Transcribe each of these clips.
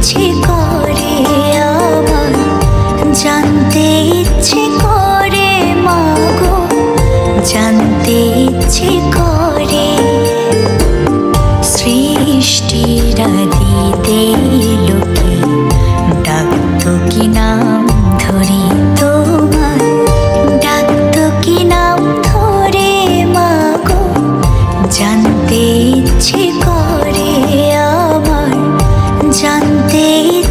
ইচ্ছে করে জানতে ইচ্ছে করে জানতে ইচ্ছে করে সৃষ্টিরা দিতে লোকে, ডাকতো কি নাম ধরে?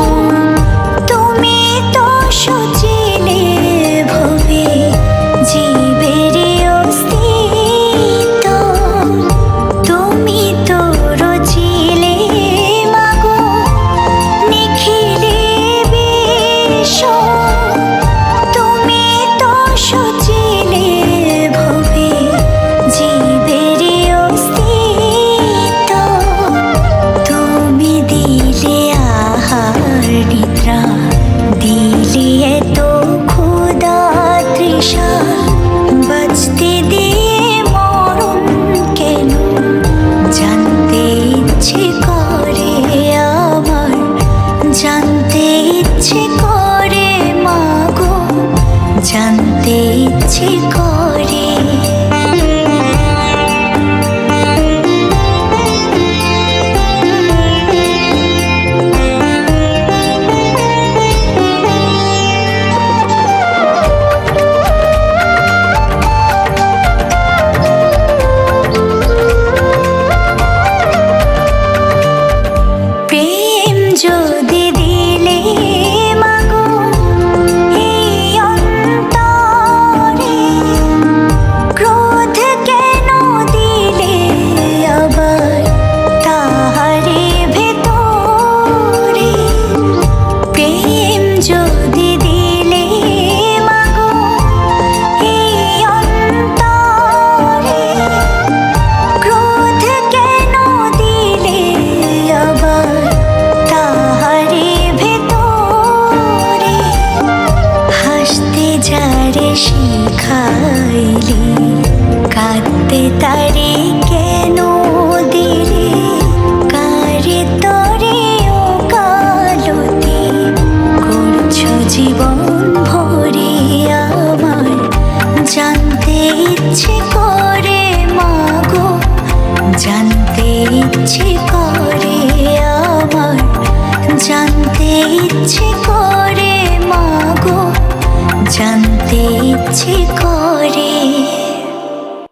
음 নিদ্রা বাঁচতে দিয়ে করে জানতে ইচ্ছে করে মাগো জানতে ইচ্ছে করে কেন ও জীবন?